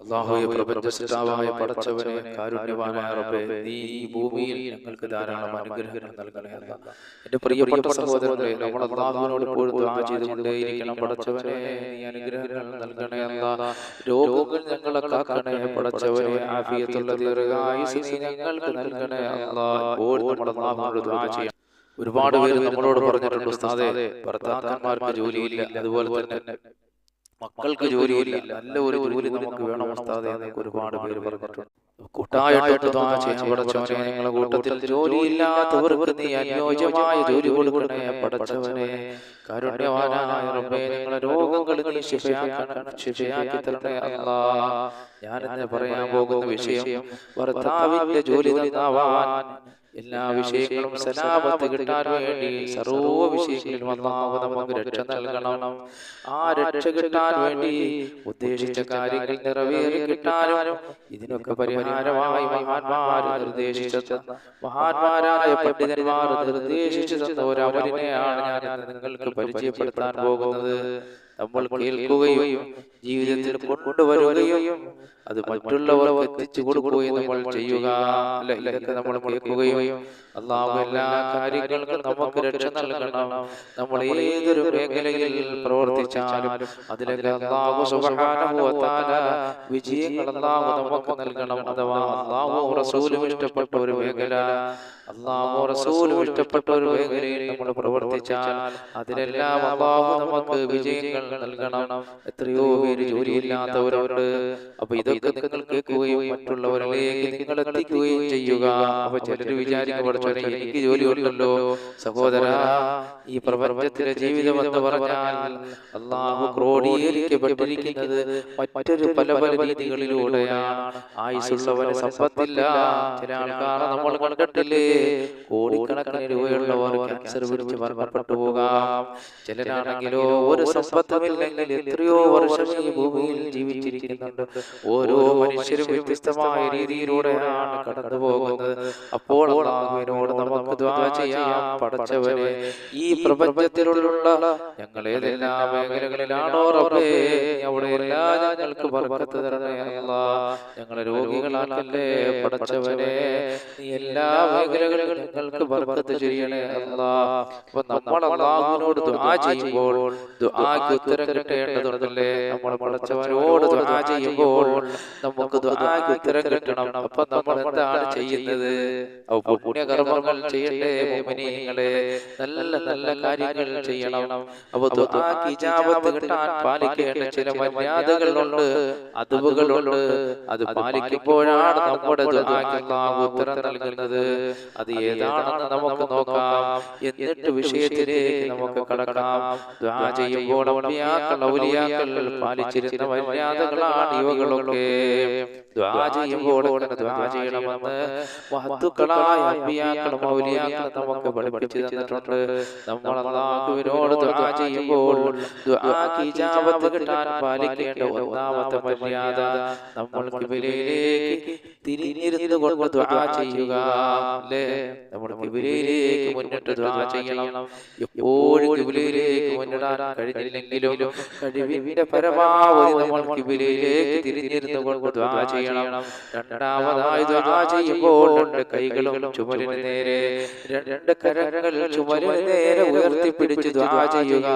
അള്ളാഹുയെ പ്രപഞ്ചസിതാവായ പടച്ചവനെ കാരുണ്യവാനായ റബ്ബേ നീ ഈ ഭൂമിയിൽ ഞങ്ങൾക്ക് ധാരാളം അനുഗ്രഹങ്ങൾ നൽകണേ അല്ല. എന്റെ പ്രിയപ്പെട്ട സഹോദരങ്ങളെ നമ്മൾ അള്ളാഹുവിനോട് എപ്പോഴും ദുആ ചെയ്തുകൊണ്ടേയിരിക്കണം പടച്ചവനെ നീ അനുഗ്രഹങ്ങൾ നൽകണേ അല്ല. രോഗങ്ങൾ ഞങ്ങളെ കാക്കണേ പടച്ചവനെ ആഫിയത്തുള്ള ദീർഘായുസ് നീ ഞങ്ങൾക്ക് നൽകണേ അല്ല. എപ്പോഴും നമ്മൾ അള്ളാഹുവിനോട് ദുആ ചെയ്യണം. ഒരുപാട് പേര് നമ്മളോട് പറഞ്ഞിട്ടുണ്ട് ഉസ്താദേ ഭർത്താക്കന്മാർക്ക് ജോലിയില്ല അതുപോലെ തന്നെ മക്കൾക്ക് ജോലിയില്ല. നല്ല ഒരു ജോലി നമുക്ക് വേണം ഉസ്താദെ എന്നൊക്കെ ഒരുപാട് പേര് പറഞ്ഞിട്ടുണ്ട് കൂട്ടായിട്ട് ചെയ്യാൻ പടച്ചവനെ കൂട്ടത്തിൽ ജോലിയില്ലാത്തവർക്ക് നീ അനുയോജ്യമായ ജോലി കൊടുക്കണേ പടച്ചവനെ കാരുണ്യവാനായ റബ്ബേ നിങ്ങളെ രോഗങ്ങൾ നീ ശിഫയാക്കണം ശിഫയാക്കി തരണേ അല്ലാ. പറയാൻ പോകുന്ന വിഷയം ഭർത്താവിന്റെ ജോലി നന്നാവാൻ എല്ലാ വിഷയങ്ങളും സലാമത്ത് കിട്ടാൻ വേണ്ടി സർവ വിഷയങ്ങളിലും നമുക്ക് രക്ഷ നൽകണം. ആ രക്ഷ കിട്ടാൻ വേണ്ടി ഉദ്ദേശിച്ച കാര്യങ്ങൾ നിറവേറി കിട്ടാനും ഇതിനൊക്കെ പരിഹാരമായി മഹാന്മാർ നിർദ്ദേശിച്ച മഹാന്മാരായ പണ്ഡിതന്മാർ നിർദ്ദേശിച്ചു തന്ന ഒരവരിനെയാണ് ഞാൻ നിങ്ങൾക്ക് പരിചയപ്പെടുത്താൻ പോകുന്നത്. നമ്മൾ കേൾക്കുകയും ജീവിതത്തിൽ കൊണ്ടുവരികയും അത് മറ്റുള്ളവർക്ക് എത്തിച്ചു കൊടുക്കുകയും നമ്മൾ ചെയ്യുക. അല്ല ഇതൊക്കെ നമ്മൾ കേൾക്കുകയും അള്ളാഹു എല്ലാ കാര്യങ്ങൾക്കും നമുക്ക് രക്ഷ നൽകണം. നമ്മൾ ഏതൊരു മേഖലയിൽ പ്രവർത്തിച്ചാലും അതിലൊക്കെ അള്ളാഹു തആല വിജയങ്ങൾ അള്ളാഹു നമുക്ക് നൽകണം. അഥവാ അള്ളാഹു റസൂലും ഇഷ്ടപ്പെട്ട ഒരു മേഖല. അള്ളാഹു റസൂലും ഇഷ്ടപ്പെട്ട ഒരു മേഖലയിൽ നമ്മൾ പ്രവർത്തിച്ചാൽ അതിലെല്ലാം അള്ളാഹു നമുക്ക് വിജയങ്ങൾ നൽകണം. എത്രയോ പേര് ജോലിയില്ലാത്തവരുണ്ട്. അപ്പൊ ഇതൊക്കെ നിങ്ങൾ കേൾക്കുകയും മറ്റുള്ളവരിലേക്ക് നിങ്ങൾ എത്തിക്കുകയും ചെയ്യുക. അപ്പൊ ചിലർ വിചാരിക്കും പഠിച്ചോനെ എനിക്ക് ജോലി ഉണ്ടല്ലോ സഹോദര ഈ പ്രപഞ്ചത്തിലെ ജീവിതം എന്ന് പറഞ്ഞാൽ അള്ളാഹു ക്രോഡീകരിക്കപ്പെട്ടിരിക്കുന്നത് മറ്റൊരു പല പല രീതികളിലൂടെയാണ്. ആയുസുള്ളവന് സമ്പത്തില്ല. ചില ആൾക്കാരെ നമ്മൾ കണ്ടിട്ടില്ലേ? കോടിക്കണക്കിന് രൂപയുള്ളവർ ക്യാൻസർ പിടിച്ച് മരണപ്പെട്ടു പോകാം. ചിലരാണെങ്കിലോ ഒരു സമ്പത്തുമില്ലെങ്കിൽ എത്രയോ വർഷം ഈ ഭൂമിയിൽ ജീവിച്ചിരിക്കുന്നുണ്ട്. ഓരോ മനുഷ്യരും വ്യത്യസ്തമായ രീതിയിലൂടെയാണ് കടന്നു പോകുന്നത് അപ്പോൾ അള്ളാഹുവിനോട് നമുക്ക് ദ്വാ ചെയ്യാം പടച്ചവരെ ഈ പ്രപഞ്ചത്തിലുള്ള ഞങ്ങൾ ഏതെല്ലാം മേഖലകളിലാണോ റബ്ബേ? അവിടെ എല്ലാ ഞങ്ങൾക്ക് ബർക്കത്ത് തരണേ അല്ലാ. ഞങ്ങളെ രോഗികളാക്കല്ലേ പടച്ചവരെ നീ എല്ലാ മേഖലകളിലും ഞങ്ങൾക്ക് ബർക്കത്ത് ചെയ്യണേ അല്ലാ. അപ്പൊ നമ്മൾ അള്ളാഹുവിനോട് ദുആ ചെയ്യുമ്പോൾ ദുആക്ക് ഉത്തരം കിട്ടേണ്ടതുണ്ടല്ലേ? നമ്മൾ പടച്ചവനോട് ദുആ ചെയ്യുമ്പോൾ നമുക്ക് ഉത്തരം കിട്ടണം. അപ്പൊ നമ്മൾ എന്താണ് ചെയ്യുന്നത്? പുണ്യകർമ്മങ്ങൾ ചെയ്യട്ടെ മോമിനികളെ നല്ല നല്ല കാര്യങ്ങൾ ചെയ്യണം. അപ്പൊ ഇജാബത്ത് കിട്ടാൻ പാലിക്കേണ്ട ചില മര്യാദകളുണ്ട്. അതുവുകളുണ്ട് അത് പാലിക്കുമ്പോഴാണ് നമ്മുടെ ഉത്തരം നൽകുന്നത്. അത് ഏതാണെന്ന് നമുക്ക് നോക്കാം. എന്നിട്ട് വിഷയത്തിലേക്ക് നമുക്ക് കടക്കാം. ചെയ്യുമ്പോൾ പാലിച്ചിരുന്ന മര്യാദകളാണ് ഇവകളൊക്കെ. ദുആ ചെയ്യുമ്പോൾ അങ്ങനെ ദുആ ചെയ്യണമെന്ന് മഹത്തുക്കളായ അമ്പിയാക്കളും ഔലിയാക്കളും നമുക്ക് പഠിപ്പിച്ചു തന്നിട്ടുണ്ട്. നമ്മൾ ചെയ്യുമ്പോൾ ഇജാബത്ത് കിട്ടാൻ പാലിക്കേണ്ട ഒന്നാമത്തെ മര്യാദ നമ്മൾ കിബിലയിലേക്ക് തിരിഞ്ഞിരുന്നു കൊണ്ട് ദുആ ചെയ്യുക അല്ലേ? നമ്മൾ കിബിലയിലേക്ക് മുന്നിട്ട് ദുആ ചെയ്യണം. എപ്പോഴും കിബിലയിലേക്ക് മുന്നിടാൻ കഴിഞ്ഞില്ലെങ്കിലും കഴിവിന്റെ പരമാവധി നമ്മൾ കിബിലയിലേക്ക് തിരിഞ്ഞിരുന്നു കൊണ്ട് ദുആ ചെയ്യണം. രണ്ടാമതായി ദുആ ചെയ്യുമ്പോൾ രണ്ട് കൈകളും ചുമരിന് നേരെ രണ്ട് കരങ്ങൾ ചുമരിന് നേരെ ഉയർത്തിപ്പിടിച്ച് ദുആ ചെയ്യുക.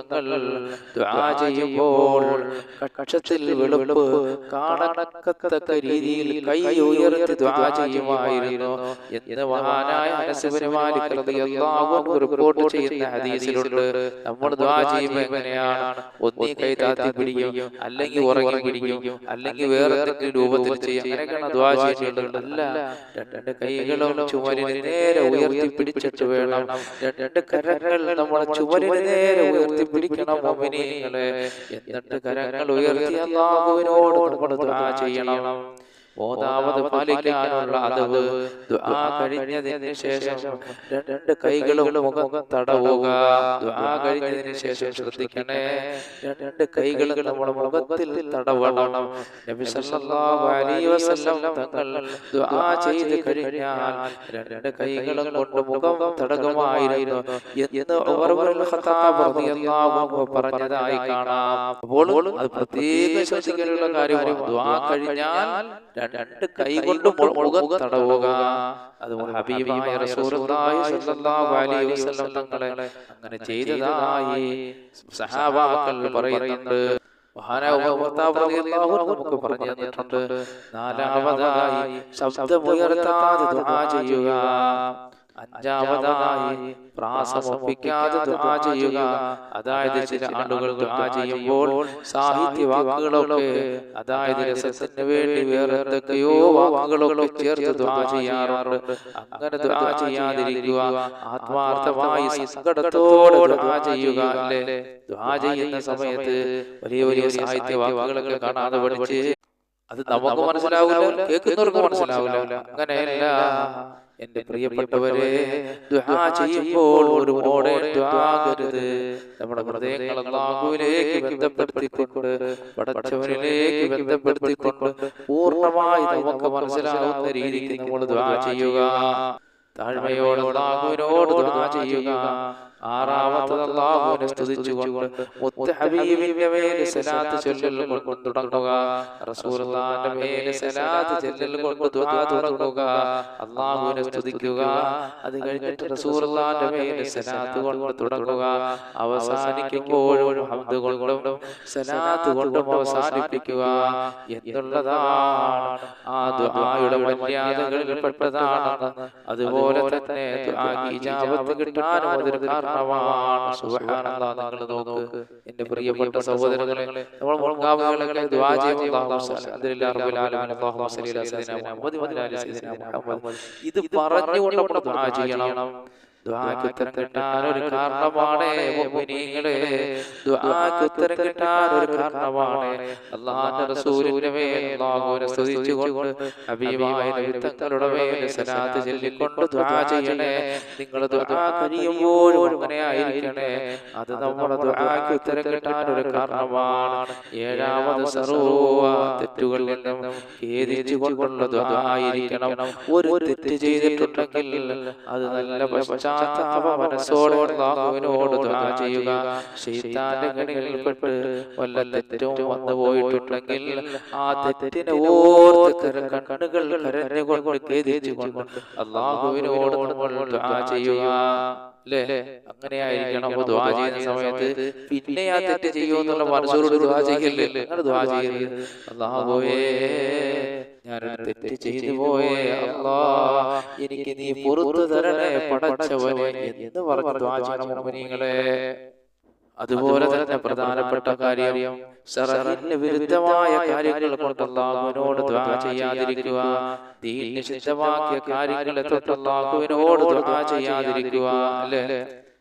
തങ്ങൾ ദുആ ചെയ്യുമ്പോൾ കക്ഷത്തിൽ വെളുപ്പ് കാണക്കത്തക്ക രീതിയിൽ കൈ ഉയർത്തി ദുആ ചെയ്യുമായിരുന്നു. എന്ന് മഹാനായ റിപ്പോർട്ട് ചെയ്യുന്ന ഹദീസിലുണ്ട്. നമ്മൾ ദുആ ചെയ്യുമ്പോൾ എങ്ങനെയാണ് ഒന്നീ കൈ താത്തി പിടിക്കും അല്ലെങ്കിൽ ഉറങ്ങി പിടിക്കും അല്ലെങ്കിൽ വേറെ എന്തെങ്കിലും രൂപത്തിൽ ചെയ്യും. അങ്ങനെയൊക്കെയാണ് ദുആ ചെയ്യേണ്ടത് അല്ല രണ്ട് കൈകളും ചുമരിന് നേരെ ഉയർത്തി പിടിച്ചിട്ട് വേണം. രണ്ട് കരങ്ങൾ നമ്മളെ ചുമരിന് നേരെ ഉയർത്തി പിടിക്കണം മോമിനികളെ എന്നിട്ട് കരങ്ങൾ ഉയർത്തി അള്ളാഹുവിനോട് നമ്മൾ ചെയ്യണം. മൂന്നാമത് പാലിക്കാനുള്ള അതവ്. ദുആ കഴിഞ്ഞതിന് ശേഷം രണ്ട് കൈകളും മുഖം തടവുക. ദുആ കഴിഞ്ഞതിന് ശേഷം ശ്രദ്ധിക്കണേ. രണ്ട് കൈകളും നമ്മുടെ മുഖത്തിൽ തടവണം. നബി സല്ലല്ലാഹു അലൈഹി വസല്ലം തങ്ങൾ ദുആ ചെയ്ത് കഴിഞ്ഞാൽ രണ്ട് കൈകളും കൊണ്ട് മുഖം തടകുമായിരുന്നു എന്ന് ഉമർ ഇബ്നുൽ ഖത്താബ് റളിയല്ലാഹു അൻഹു പറഞ്ഞതായി കാണാം. അപ്പോൾ അത് പ്രത്യേക ശ്രദ്ധിക്കാനുള്ള കാര്യം ദുആ കഴിഞ്ഞാൽ രണ്ട് കൈ കൊണ്ട് മുഖം തടവുക. അതുപോലെ ഹബീബായ റസൂലുള്ളാഹി സ്വല്ലല്ലാഹു അലൈഹി വസല്ലം തങ്ങളെ അങ്ങനെ ചെയ്തതായി സഹാബാക്കൾ പറയുന്നുണ്ട്. നമുക്ക് പറഞ്ഞു തന്നിട്ടുണ്ട്. നാലാമതായി ശബ്ദമുയർത്താതെ ചെയ്യുക. അഞ്ചാമതായി പ്രാസമൊപ്പിക്കാതെ ദുആ ചെയ്യുക. അതായത് ചില ആളുകൾ ദുആ ചെയ്യുമ്പോൾ സാഹിത്യ വാക്കുകളൊക്കെ അതായത് രസത്തിന് വേണ്ടി വേറെ എന്തൊക്കെയോ വാക്കുകളൊക്കെ ചേർത്ത് ദുആ ചെയ്യാറുണ്ട്. അങ്ങനെ ദുആ ചെയ്യാതിരിക്കുക. ആത്മാർത്ഥമായി സങ്കടത്തോടെ ദുആ ചെയ്യുക അല്ലേ? ദുആ ചെയ്യുന്ന സമയത്ത് വലിയ വലിയ സാഹിത്യ വാക്കുകളൊക്കെ കാണാതെ പഠിച്ച് അത് നമുക്ക് മനസ്സിലാവില്ല? കേൾക്കുന്നവർക്ക് മനസ്സിലാവില്ല? അങ്ങനെയല്ല. എന്റെ പ്രിയപ്പെട്ടവരെ ദുആ ചെയ്യുമ്പോൾ ഒരു ദുആകരുത് നമ്മുടെ ഹൃദയങ്ങൾ അല്ലാഹുവിലേക്ക് ബന്ധപ്പെടുത്തിക്കൊണ്ട് പടച്ചവനിലേക്ക് ബന്ധപ്പെടുത്തിക്കൊണ്ട് പൂർണമായി നമുക്ക് മനസ്സിലാവുന്ന രീതിക്ക് നമ്മൾ ദുആ ചെയ്യുക. താഴ്മയോട് അല്ലാഹുവിനോട് ദുആ ചെയ്യുക. ആറാമത്തത് സ്തുതിച്ചുകൊണ്ട് മുത്ത് ഹബീബിന്റെ സലാത്ത് ചൊല്ലൽ കൊണ്ട് തുടങ്ങുക. സലാത്ത് ചൊല്ലൽ കൊണ്ട് തുടങ്ങുക. സ്തുതിക്കുക. അത് കഴിഞ്ഞിട്ട് സലാത്ത് കൊണ്ട് തുടങ്ങുക. അവസാനിക്കുമ്പോഴും സലാത്ത് അവസാനിപ്പിക്കുക. എന്നുള്ളതാണ് ആ ദുആയുടെ അതുപോലെ തന്നെ ഇജാബത്ത് കാരണമാണ് സുബ്ഹാനല്ലാഹ് നിങ്ങൾ നോക്ക്. എന്റെ പ്രിയപ്പെട്ട സഹോദരങ്ങളെ നമ്മൾ മുൻഗാമികളെ ദുആ ചെയ്യുമ്പോൾ അൽഹംദുലില്ലാഹി റബ്ബിൽ ആലമീൻ. അല്ലാഹുമ്മ സ്വല്ലി അലാ സയ്യിദിനാ മുഹമ്മദ് വഅലാ മുഹമ്മദ്. ഇത് പറഞ്ഞുകൊണ്ട് നമ്മൾ ദുആ ചെയ്യണം. ഉത്തരം കിട്ടാൻ ഒരു കാരണമാണ് മുഅ്മിനീങ്ങളെ. ദുആക്ക് ഉത്തരം കിട്ടാൻ ഒരു കാരണമാണ് റസൂലിന്റെ മേൽ സ്തുതിച്ചുകൊണ്ട് തങ്ങളുടെ മേൽ സലാത്ത് ചൊല്ലിക്കൊണ്ട് ചെയ്യണേ. നിങ്ങൾ കഴിയുമ്പോഴും അത് നമ്മുടെ ഉത്തരം കിട്ടാൻ ഒരു കാരണമാണ്. ഏഴാമത് സർവ തെറ്റുകളിൽ നിന്നും ഖേദിച്ചു കൊണ്ടുള്ള ദുആ ആയിരിക്കണം. ഒരു തെറ്റ് ചെയ്തിട്ടുണ്ടെങ്കിൽ അത് നല്ല പശ്ചാത്താപ ദുആ ചെയ്യുക. ആ തെറ്റിനെ ഓർത്ത് കണ്ണുകൾ നമ്മൾ ദുആ ചെയ്യുക. അങ്ങനെയായിരിക്കണം ചെയ്യുന്ന സമയത്ത്. പിന്നെ ആ തെറ്റ് ചെയ്യുമെന്നുള്ള മനസ്സോട് ദുആ ചെയ്യല്ലേ? അങ്ങനെ അല്ലാഹുവേ ഞാനൊരു തെറ്റ് ചെയ്തു പോയേ അല്ലാ. എനിക്ക് നീ പുറത്തു തരണേ പടച്ചവനെ എന്ന് അതുപോലെ തന്നെ പ്രധാനപ്പെട്ട കാര്യം ശറഹിന് വിരുദ്ധമായ കാര്യങ്ങൾ കൊണ്ട് അല്ലാഹുവിനോട് ദുആ ചെയ്യാതിരിക്കുക. ദീൻ നിഷിദ്ധമാക്കിയ കാര്യങ്ങളെ തൊട്ട് അല്ലാഹുവിനോട് ദുആ ചെയ്യാതിരിക്കുക. അല്ലേ?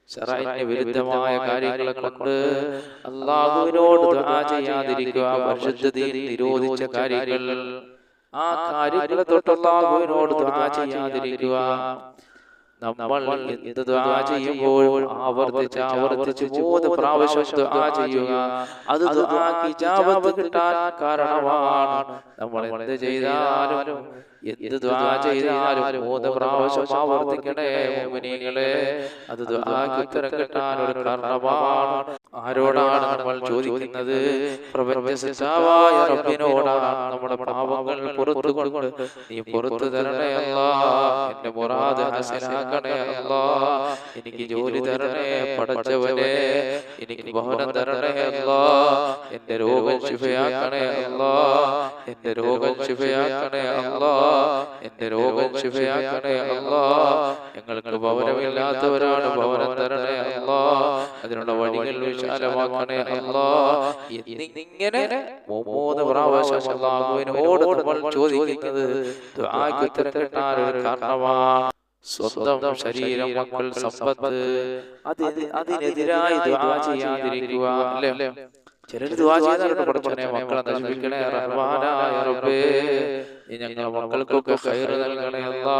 ശറഹിന് വിരുദ്ധമായ കാര്യങ്ങളെ കൊണ്ട് അല്ലാഹുവിനോട് ദുആ ചെയ്യാതിരിക്കുക. പരിശുദ്ധ നിരോധിച്ച കാര്യങ്ങൾ ആ കാര്യങ്ങളെ തൊട്ട് അല്ലാഹുവിനോട് ദുആ ചെയ്യാതിരിക്കുക. നമ്മൾ എന്ത് ദുആ ചെയ്യുമ്പോൾ ആവർത്തിച്ച് ആവർത്തിച്ച് മൂന്ന് പ്രാവശ്യം ദുആ ചെയ്യുക. അത് ദുആ ഇജാബത്ത് കിട്ടാൻ കാരണമാണ്. നമ്മൾ എന്ത് ചെയ്താലും എന്ത് ദുആ ചെയ്താലും മൂന്ന് പ്രാവശ്യം ആവർത്തിക്കണേ മുഅ്മിനീങ്ങളെ അത് ദുആക്ക് ഉത്തരം കിട്ടാൻ ഒരു കാരണമാണ്. ആരോടാണ് നമ്മൾ ചോദിക്കുന്നത്? പ്രപഞ്ച റബ്ബിനോടാണ് നമ്മുടെ പാപങ്ങൾ പുറത്തു കൊണ്ട് നീ പുറത്തു തരണേ അല്ലാ. എന്റെ മുറാദ് ഹസനാക്കണേ അല്ലാ. എനിക്ക് ജോലി തരണേ പടച്ചവനെ എനിക്ക് ഭവനം തരണേ അല്ലാ. എന്റെ രോഗം ശിഫയാക്കണേ അല്ലാ. എന്റെ രോഗം ശിഫയാക്കണേ അല്ലാ. എന്റെ രോഗം ശിഫയാക്കണേ അല്ലാ. ഞങ്ങൾക്ക് ഭവനമില്ലാത്തവരാണ് ഭവനം തരണേ അല്ലാ. അതിനുള്ള വഴികൾ വിശാലമാക്കണേ അല്ലാ എന്നിങ്ങനെ മൂന്ന് പ്രാവശ്യം അല്ലാഹുവിനോട് നമ്മൾ ചോദിക്കുന്നത് ഉത്തരം കിട്ടാൻ ഒരു കാരണമാണ് സ്വന്തം ശരീരം മക്കൾ സമ്പത്ത് അതിന് അതിനെതിരായി ചെയ്യാതിരിക്കുക അല്ലേ? ചിലർ പഠിച്ചനെ മക്കളെ നശിപ്പിക്കണേ. റഹ്മാനായ റബ്ബേ. മക്കൾക്കൊക്കെ ഖൈർ നൽകണേ അല്ലാ.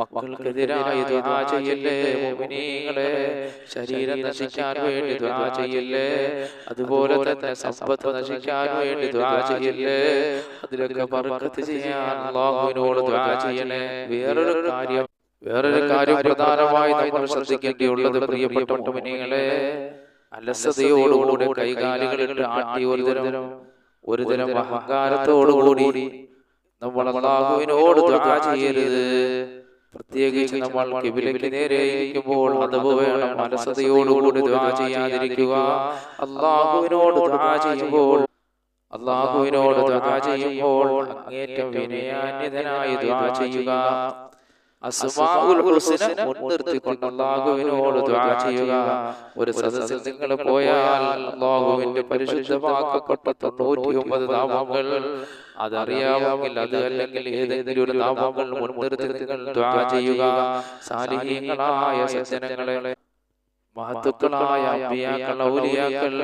മക്കൾക്കെതിരായി ദുആ ചെയ്യല്ലേ മുഅ്മിനീങ്ങളെ ശരീരം നശിക്കാൻ വേണ്ടി ദുആ ചെയ്യല്ലേ. അതുപോലെ തന്നെ സമ്പത്ത് നശിക്കാൻ വേണ്ടി ദുആ ചെയ്യല്ലേ. അതിലൊക്കെ ബർക്കത്ത് ചെയ്യാൻ അല്ലാഹുവിനോട് ദുആ ചെയ്യണേ വേറൊരു കാര്യം വേറൊരു കാര്യം പ്രധാനമായി നമ്മൾ ശ്രദ്ധിക്കേണ്ടിയുള്ളത് പ്രിയപ്പെട്ട മുഅ്മിനീങ്ങളെ അലസതയോടുകൂടി കൈകാലുകളിട്ട് ആട്ടി ഒരു തരം ഒരു തരം അഹങ്കാരത്തോടുകൂടി നമ്മൾ അള്ളാഹുവിനോട് ദുആ ചെയ്യരുത്. പ്രത്യേകിച്ച് നമ്മൾ കിബിലയ്ക്ക് നേരെ ഇരിക്കുമ്പോൾ അതവ് വേണം അലസതയോടുകൂടി ദുആ ചെയ്യാതിരിക്കുക. അള്ളാഹുവിനോട് ദുആ ചെയ്യുമ്പോൾ അള്ളാഹുവിനോട് ദുആ ചെയ്യുമ്പോൾ അങ്ങേറ്റം വിനയാന്യതനായി ദുആ ചെയ്യുക. അസ്മാഉൽ ഹുസ്ന മുൻനിർത്തിക്കൊണ്ട് അല്ലാഹുവിനോട് ദുആ ചെയ്യുക. ഒരു സദസ്സിൽ നിങ്ങൾ പോയാൽ അല്ലാഹുവിന്റെ പരിശുദ്ധമാക്കപ്പെട്ട തൊണ്ണൂറ്റിയൊമ്പത് നാമങ്ങൾ അതറിയാമെങ്കിൽ അത് അല്ലെങ്കിൽ ഏതെങ്കിലും ഒരു നാമങ്ങൾ മുൻനിർത്തി നിങ്ങൾ ചെയ്യുക. സാലിഹീങ്ങളായ സജ്ജനങ്ങളെ മഹത്തുക്കളായ അമ്പിയാക്കൾ ഔലിയാക്കൾ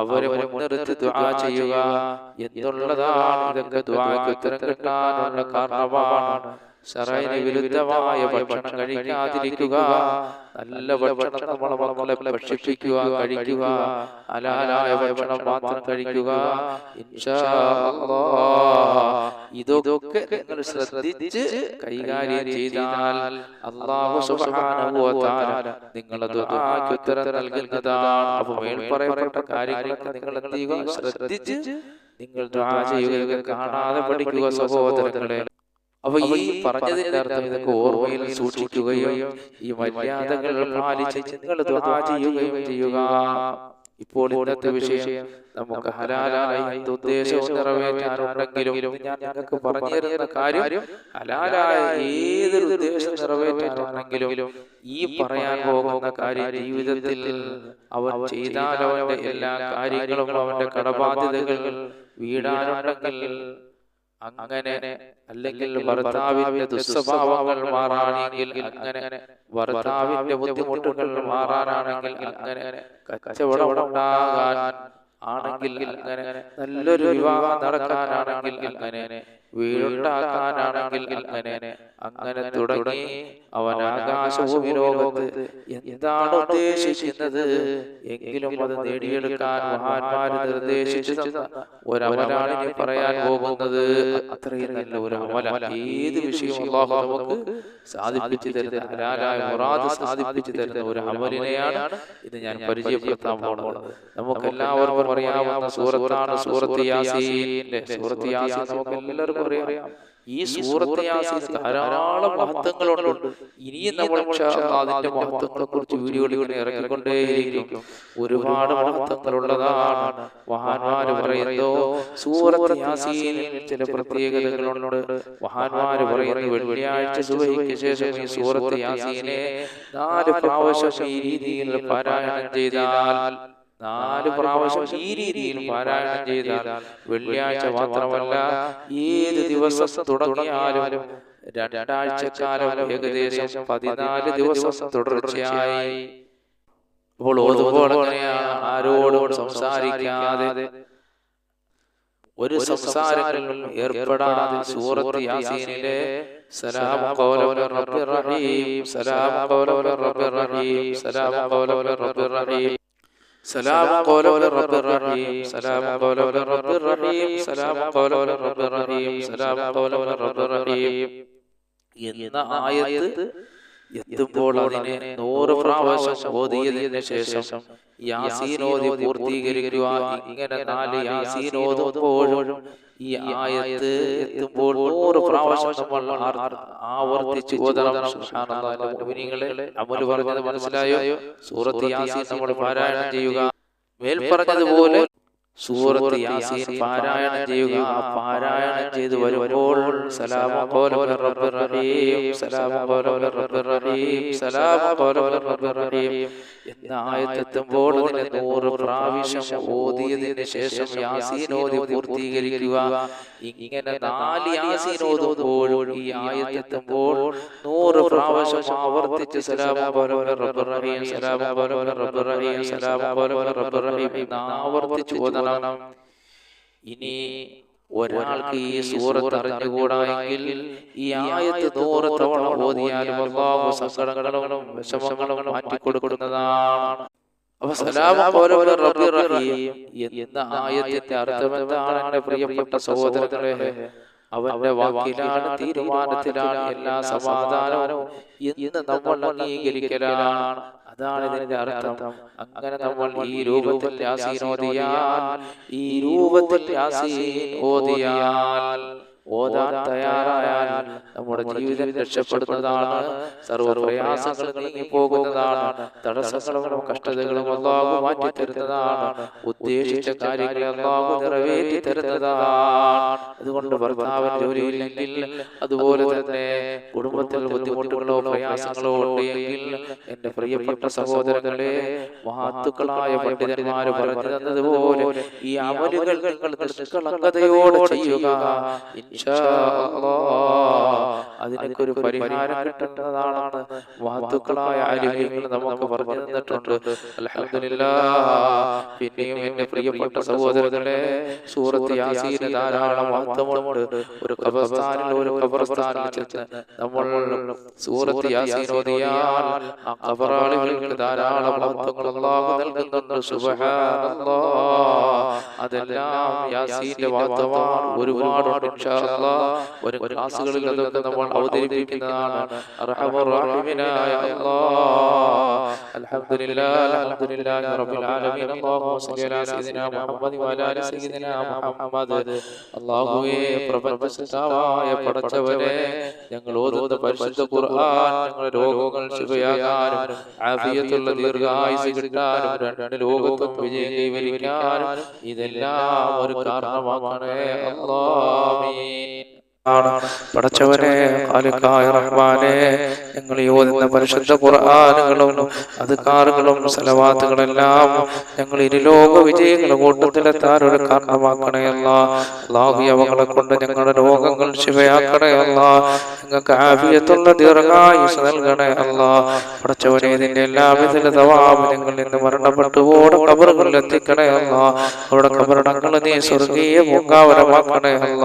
അവരെ മുൻനിർത്തി ദുആ ചെയ്യുക. എന്നുള്ളതാണ് ഇതൊക്കെ ദുആക്ക് ഉത്തരം കിട്ടാനുള്ള കാരണമാണ്. ശറൈന് വിരുദ്ധമായ ഭക്ഷണം കഴിക്കാതിരിക്കുക. നല്ല ഭക്ഷണം നമ്മളെ മക്കളെ ഭക്ഷിപ്പിക്കുക കഴിക്കുക. ഹലാലായ ഭക്ഷണം മാത്രം കഴിക്കുക. ഇതൊക്കെ നിങ്ങൾ ശ്രദ്ധിച്ച് കൈകാര്യം ചെയ്താൽ തആല നിങ്ങളുടെ ദുആക്ക് ഉത്തരം നൽകുന്നതാണ്. അപ്പോൾ മേൽ പറയപ്പെട്ട കാര്യങ്ങളൊക്കെ നിങ്ങൾ എന്ത് ചെയ്യുക? ശ്രദ്ധിച്ച് നിങ്ങൾ ചെയ്യുക. കാണാതെ പഠിക്കുക സഹോദരങ്ങളെ. അപ്പൊ ഈ പറഞ്ഞതിന്റെ അർത്ഥം ഇതൊക്കെ ഓർമ്മയിൽ സൂക്ഷിക്കുകയും ഈ മര്യാദകൾ പാലിച്ച് നിങ്ങൾ ചെയ്യുകയും ചെയ്യുക. ഇപ്പോൾ ഇന്നത്തെ വിഷയം നമുക്ക് ഹലാലായി ഉദ്ദേശവും നിറവേറ്റാനുണ്ടെങ്കിലും ഞാൻ നിങ്ങൾക്ക് പറഞ്ഞു തരുന്ന കാര്യം ഹലാലായ ഏതൊരു ഉദ്ദേശം നിറവേറ്റാനുണ്ടെങ്കിലും ഈ പറയാൻ പോകുന്ന കാര്യം ജീവിതത്തിൽ അവൻ ചെയ്താൽ അവന്റെ എല്ലാ കാര്യങ്ങളും അവന്റെ കടബാധ്യതകൾ വീടാനുണ്ടെങ്കിൽ അങ്ങനെ അല്ലെങ്കിൽ ഭർത്താവിന്റെ ദുസ്വഭാവങ്ങൾ മാറാണെങ്കിൽ അങ്ങനെ ഭർത്താവിന്റെ ബുദ്ധിമുട്ടുകൾ മാറാനാണെങ്കിൽ അങ്ങനെ കച്ചവടം ഉണ്ടാകാൻ ആണെങ്കിൽ അങ്ങനെ നല്ലൊരു വിവാഹം നടക്കാനാണെങ്കിൽ അങ്ങനെ വീടുണ്ടാക്കാനാണെങ്കിൽ അങ്ങനെ അങ്ങനെ തുടങ്ങി അവൻ ആകാശവും ലോകത്ത് എന്താണ് ഉദ്ദേശിക്കുന്നത്? എങ്കിലും അത് നേടിയെടുക്കാൻ മഹാന്മാര് നിർദ്ദേശിച്ചു ഒരവലാണ് ഇനി പറയാൻ പോകുന്നത്. അത്രയും നല്ല ഒരു അമല ഏത് വിഷയവും സാധിപ്പിച്ചു തരുന്ന ഹലാലായ മുറാദ് സാധിപ്പിച്ചു തരുന്ന ഒരു അമലിനെയാണ് ഇത് ഞാൻ പരിചയപ്പെടുത്താൻ പോകുന്നത്. നമുക്ക് എല്ലാവർക്കും അറിയാവുന്ന സൂറത്താണ് സൂറത്ത് യാസീൻ സൂറത്ത് യാസീൻ നമുക്ക് എല്ലാവർക്കും ഈ സൂറത്ത് യാസീൻ ധാരാളം മഹത്വങ്ങളുണ്ട്. ഇനിയും നമ്മൾ അതിന്റെ മഹത്വങ്ങളെ കുറിച്ച് വീഡിയോകൾ ഇറങ്ങിക്കൊണ്ടേയിരിക്കും. ഒരുപാട് മഹത്വങ്ങളുള്ളതാണ്. മഹാന്മാര് പറയുന്നു സൂറത്ത് യാസീനിൽ ചില പ്രത്യേകതകളുണ്ട്. മഹാന്മാര് പറയുന്നു വെള്ളിയാഴ്ച സുബഹിക്ക് ശേഷം ഈ സൂറത്ത് യാസീനെ നാല് പ്രാവശ്യം ഈ രീതിയിൽ പാരായണം ചെയ്താൽ നാല് പ്രാവശ്യം ഈ രീതിയിൽ പാരായണം ചെയ്താൽ വെള്ളിയാഴ്ച മാത്രമല്ല ഏത് ദിവസം തുടങ്ങിയാലും രണ്ടാഴ്ചക്കാലം ഏകദേശം പതിനാല് ദിവസം തുടർച്ചയായി അപ്പോൾ അങ്ങനെയാണ് ആരോടും സംസാരിക്കാതെ ഒരു സംസാരങ്ങളിലും ഏർപ്പെടാതെ സൂറത്ത് യാസീനിലെ സലാം ഖൗലൻ റബ്ബിർ റഹീം സലാം ഖൗലൻ റബ്ബിർ റഹീം സലാം ഖൗലൻ റബ്ബിർ റഹീം. سلام قولا من رب الرحيم سلام قولا من رب الرحيم سلام قولا من رب الرحيم سلام قولا من رب الرحيم എന്ന ആയത്ത് എത്തുമ്പോൾ അതിനെ നൂറ് പ്രാവശ്യം ഓതിയതിനു ശേഷം യാസീൻ ഓതി പൂർത്തീകരിക്കുക ഇങ്ങനെ നാല് യാസീൻ ഓതുമ്പോഴും ഈ ആയത്ത് എത്തുമ്പോൾ നൂറ് പ്രാവശ്യം നമ്മൾ ആവർത്തിച്ച് അമൽ പറഞ്ഞത് മനസ്സിലായോ? സൂറത്ത് യാസീൻ നമ്മൾ പാരായണം ചെയ്യുക. മേൽ പറഞ്ഞതുപോലെ സൂറത്ത് യാസീൻ പാരായണം ചെയ്യുക. ആ പാരായണം ചെയ്തു വരുമ്പോൾ സലാമ ഖൗലു റബ്ബിർ റഹീം. സലാമ ഖൗലു റബ്ബിർ റഹീം. സലാമ ഖൗലു റബ്ബിർ റഹീം. എന്ന ആയത്തെത്തുമ്പോൾ അതിനെ നൂറ് പ്രാവശ്യം ഓതിയതിന് ശേഷം യാസീൻ ഓതി പൂർത്തീകരിക്കുക. ഇങ്ങനെ നാല് യാസീൻ ഓതുമ്പോൾ ഈ ആയത്തെത്തുമ്പോൾ നൂറ് പ്രാവശ്യം ആവർത്തിച്ച് സലാമ ഖൗലു റബ്ബിർ റഹീം. സലാമ ഖൗലു റബ്ബിർ റഹീം. സലാമ ഖൗലു റബ്ബിർ റഹീം. എന്ന് ആവർത്തിച്ച് ഓതണം ഇനി ഒരാൾക്ക് ഈ സൂറത്ത് അറിഞ്ഞുകൂടായെങ്കിൽ ഈ ആയത്ത് ദൂരത്തോളം ഓതിയാലും അള്ളാഹു സങ്കടങ്ങളും വിഷമങ്ങളും മാറ്റിക്കൊടുക്കുന്നതാണ്. അപ്പൊ റഹീം എന്ന ആയത്തിന്റെ അർത്ഥമെന്താണ് എന്റെ പ്രിയപ്പെട്ട സഹോദരങ്ങളെ? അവന്റെ വാക്കിലാണ് തീരുമാനത്തിലാണ് എല്ലാ സമാധാനവും ഇന്ന് നമ്മൾ അംഗീകരിക്കലാണ്. അതാണ് ഇതിന്റെ അർത്ഥം. അങ്ങനെ നമ്മൾ ഈ രൂപത്തിൽ യാസീൻ ഓതിയാൽ ഈ രൂപത്തിൽ യാസീൻ ഓതിയാൽ ഓതാൻ തയ്യാറായാൽ നമ്മുടെ ജീവിതം രക്ഷപ്പെടുന്നതാണ് സർവ പ്രയാസങ്ങൾ നീങ്ങി പോകുന്നതാണ് തടസ്സങ്ങളും കഷ്ടതകളും അള്ളാഹു മാറ്റി തരുന്നതാണ്. ഉദ്ദേശിച്ച കാര്യങ്ങളെ അള്ളാഹു നിറവേറ്റി തരുന്നതാണ്. അതുകൊണ്ട് ഭർത്താവിന് ജോലിയില്ലെങ്കിൽ അതുപോലെ തന്നെ കുടുംബത്തിൽ ബുദ്ധിമുട്ടുകളോ പ്രയാസങ്ങളോ ഉണ്ടെങ്കിൽ എന്റെ പ്രിയപ്പെട്ട സഹോദരങ്ങളെ മഹാത്തുക്കളായ പണ്ഡിതന്മാർ പറഞ്ഞു തന്നതുപോലെ ഈ അമലുകൾ നിങ്ങൾ നിഷ്കളങ്കതയോടെ ചെയ്യുക. അതിനൊക്കെ ഒരു പരിഹാരം കിട്ടുന്നതാണ് മഹത്തുക്കളായ ആരോഗ്യങ്ങൾ നമുക്ക് പറഞ്ഞു തന്നിട്ടുണ്ട്. പിന്നെയും എന്റെ പ്രിയപ്പെട്ട സഹോദരങ്ങളെ സൂറത്ത് യാസീന് ധാരാളം ഒരു കബർസ്ഥാനിൽ ഒരു കബർസ്ഥാനിൽ ചെന്ന് നമ്മൾ സൂറത്ത് യാസീൻ ഓതിയാൽ ആ ധാരാളം നൽകുന്നുണ്ട്. അതെല്ലാം യാസീന്റെ ഒരുപാടുണ്ട് ഇൻഷാ അല്ലാഹ് ഒരു ക്ലാസ്സുകളിൽ അതൊക്കെ നമ്മൾ അവതരിപ്പിക്കുന്നതാണ്. അർഹമർ റഹീമിനായ അല്ലാഹ് അൽഹംദുലില്ലാഹ് അൽഹംദുലില്ലാഹി റബ്ബിൽ ആലമീൻ. اللهم صل على സയ്യിദിനാ محمد وعلى ال സയ്യിദിനാ മുഹമ്മദ്. അല്ലാഹുവേ പ്രപഞ്ചതാവായ ഞങ്ങൾ ഓതുന്ന പരിശുദ്ധ ഖുർആൻ ഞങ്ങളുടെ രോഗങ്ങൾ ശിവയാകാനും ആഫിയത്തുള്ള ദീർഘായുസ് കിട്ടാനും രണ്ട് ലോകത്തും വിജയം കൈവരിക്കാനും ഇതെല്ലാം ഒരു കാരണമാക്കണേ അല്ലാമീൻ ആണ്. പടച്ചവനെ ഖാലിഖായ റഹ്മാനെ ഞങ്ങൾ യോജിക്കുന്ന പരിശുദ്ധ ഖുർആനുകളും അദ്കാറുകളും സലവാത്തുകളെല്ലാം ഞങ്ങൾ ഇരുലോക വിജയങ്ങളുടെ കൂട്ടത്തിലെത്താൻ ഒരു കാരണമാക്കണേ അല്ല. അള്ളാഹു അവകളെ കൊണ്ട് ഞങ്ങളുടെ രോഗങ്ങൾ ശിവയാക്കണയല്ല ഞങ്ങൾക്ക് ആഫിയത്തുള്ള ദീർഘായുസ് നൽകണേ അല്ല. ഇതിന്റെ ഇതിന്റെ എല്ലാവിധ തവാബ് ഞങ്ങൾ ഇന്ന് മരണപ്പെട്ടു ഓടെ കബറുകളിൽ എത്തിക്കണേ അവരുടെ കബറടങ്ങൾ നീ സ്വർഗീയ പൂങ്കാവരമാക്കണേ അല്ല.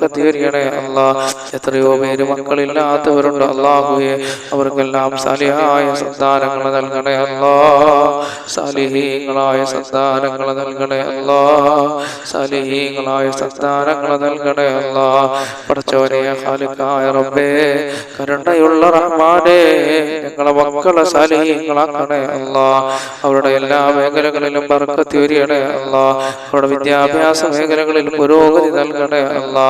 വർക്കത്ത് എറിയണേ അല്ലാ എത്രയോ പേര് മക്കളില്ലാത്തവരുണ്ട്. അള്ളാഹുയെ അവർക്കെല്ലാം സാലിഹായ സന്താനങ്ങൾ നൽകണേ. അല്ലാ സാലിഹീങ്ങളായ സന്താനങ്ങൾ നൽകണേ. അല്ലാ സാലിഹീങ്ങളായ സന്താനങ്ങൾ നൽകണേ. അല്ലാ പഠിച്ചവനെ ഖാലിക്കായ റബ്ബേ കരുണയുള്ള റഹ്മാനെ ഞങ്ങളെ മക്കളെ സാലിഹീങ്ങളാക്കണേ. അല്ലാ അവരുടെ എല്ലാ മേഖലകളിലും ബർക്കത്ത് ഉയരണേ അല്ലാ അവരുടെ വിദ്യാഭ്യാസ മേഖലകളിൽ പുരോഗതി നൽകണേ. അല്ലാ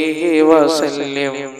عليه وسلم